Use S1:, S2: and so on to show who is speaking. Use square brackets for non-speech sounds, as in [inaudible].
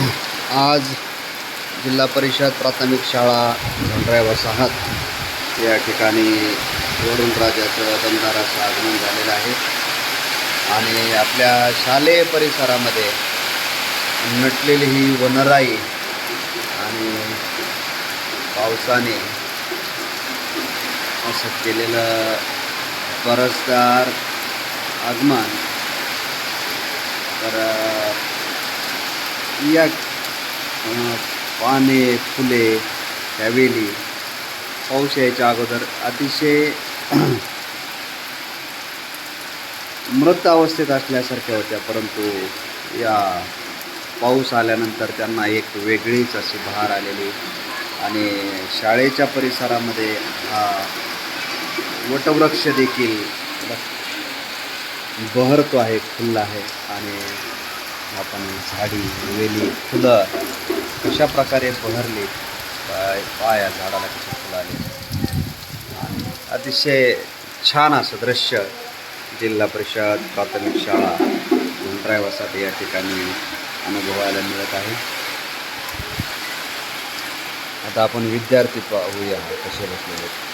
S1: आज जिल्हा परिषद प्राथमिक शाळा झंड्राय वसाहत या ठिकाणी वरुण राजाचं दमदार आगमन झालेलं आहे. आणि आपल्या शालेय परिसरामध्ये नटलेली ही वनराई आणि पावसाने असं केलेलं परसदार आगमन. तर या पाने फुले त्या वेली पाऊस यायच्या अगोदर अतिशय [clears throat] मृत अवस्थेत असल्यासारख्या होत्या परंतु या पाऊस आल्यानंतर त्यांना एक वेगळीच अशी बहार आलेली. आणि शाळेच्या परिसरामध्ये हा वटवृक्ष देखील बहरतो आहे फुलला आहे. आणि आपण झाडी वेली फुलं कशा प्रकारे बहरली पाय पाया झाडाला कशी फुलं आली आणि अतिशय छान असं दृश्य जिल्हा परिषद प्राथमिक शाळा गुंडराय वसाहत या ठिकाणी अनुभवायला मिळत आहे आता आपण विद्यार्थी पाहूया कसे बसलेले आहेत.